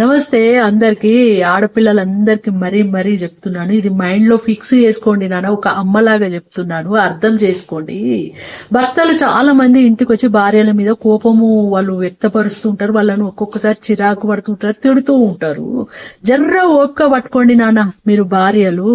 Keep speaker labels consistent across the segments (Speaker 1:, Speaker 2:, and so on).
Speaker 1: నమస్తే అందరికి ఆడపిల్లలందరికి మరీ మరీ చెప్తున్నాను. ఇది మైండ్లో ఫిక్స్ చేసుకోండి నాన్న ఒక అమ్మలాగా చెప్తున్నాను. అర్థం చేసుకోండి. భర్తలు చాలా మంది ఇంటికి వచ్చి భార్యల మీద కోపము వాళ్ళు వ్యక్తపరుస్తుంటారు. వాళ్ళను ఒక్కొక్కసారి చిరాకు పడుతుంటారు తిడుతూ ఉంటారు. జర్ర ఓపిక పట్టుకోండి నాన్న మీరు భార్యలు.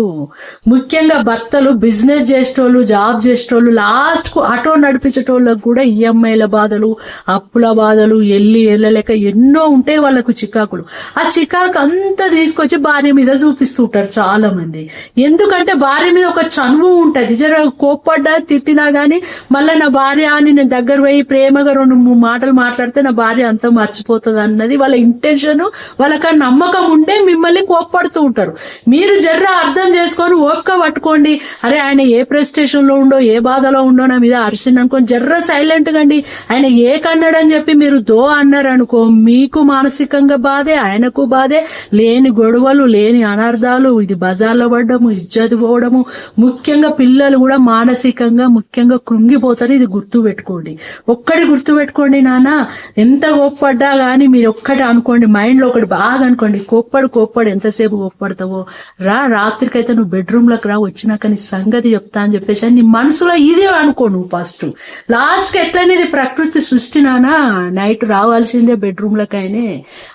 Speaker 1: ముఖ్యంగా భర్తలు బిజినెస్ చేసేటోళ్ళు జాబ్ చేసేటోళ్ళు లాస్ట్కు ఆటో నడిపించేటోళ్ళకు కూడా ఈఎంఐల బాధలు అప్పుల బాధలు ఎల్లి ఎల్లలేక ఎన్నో ఉంటాయి వాళ్ళకు చికాకులు. ఆ చికాకు అంతా తీసుకొచ్చి భార్య మీద చూపిస్తుంటారు చాలా మంది ఎందుకంటే భార్య మీద ఒక చనువు ఉంటుంది. జర కోప్పడ్డా తిట్టినా గానీ మళ్ళీ నా భార్య అని నేను దగ్గర పోయి ప్రేమగా రెండు మూడు మాటలు మాట్లాడితే నా భార్య అంతా మర్చిపోతుంది అన్నది వాళ్ళ ఇంటెన్షన్ వాళ్ళకి నమ్మకం ఉంటే మిమ్మల్ని కోప్పడుతూ ఉంటారు. మీరు జర్ర అర్థం చేసుకొని ఓపిక పట్టుకోండి. అరే ఆయన ఏ ప్రెస్టేషన్లో ఉండో ఏ బాధలో ఉండో నా మీద అరిసింది అనుకోని జర్ర సైలెంట్గా అండి. ఆయన ఏ కన్నాడని చెప్పి మీరు దో అన్నారనుకో మీకు మానసికంగా బాధే ఆయనకు బాధే. లేని గొడవలు లేని అనర్థాలు ఇది బజార్లో పడ్డము ఇజ్జతి పోవడము. ముఖ్యంగా పిల్లలు కూడా మానసికంగా ముఖ్యంగా కృంగిపోతారు. ఇది గుర్తు పెట్టుకోండి. ఒక్కటి గుర్తు పెట్టుకోండి నాన్న ఎంత కోప్పడ్డా కానీ మీరు ఒక్కటి అనుకోండి. మైండ్లో ఒకటి బాగా అనుకోండి. కోప్పడు కోప్పడు. ఎంతసేపు కోప్పడతావో. రా రాత్రికైతే నువ్వు బెడ్రూమ్లోకి రా వచ్చినాక నీ సంగతి చెప్తా అని చెప్పేసి అని నీ మనసులో ఇదే అనుకో నువ్వు ఫస్ట్ లాస్ట్ ఎట్లనేది ప్రకృతి సృష్టినానా నైట్ రావాల్సిందే బెడ్రూమ్ లకైనే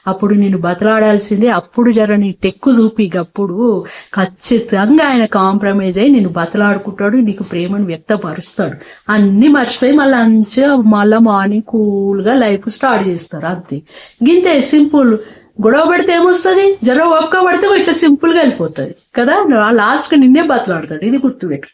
Speaker 1: అప్పుడు నేను బతలాడాల్సిందే. అప్పుడు జర నీ టెక్కు చూపి అప్పుడు ఖచ్చితంగా ఆయన కాంప్రమైజ్ అయ్యి నేను బతలాడుకుంటాడు నీకు ప్రేమను వ్యక్తపరుస్తాడు. అన్ని మర్చిపోయి మళ్ళీ అంచ మళ్ళీ మార్నింగ్ కూల్గా లైఫ్ స్టార్ట్ చేస్తారు అంతే. గింతే సింపుల్ గొడవ పడితే ఏమొస్తుంది? జర ఒక్క పడితే ఇట్లా సింపుల్గా వెళ్ళిపోతుంది. కదా? లాస్ట్ నిన్నే బతలాడతాడు. ఇది గుర్తుపెట్టు.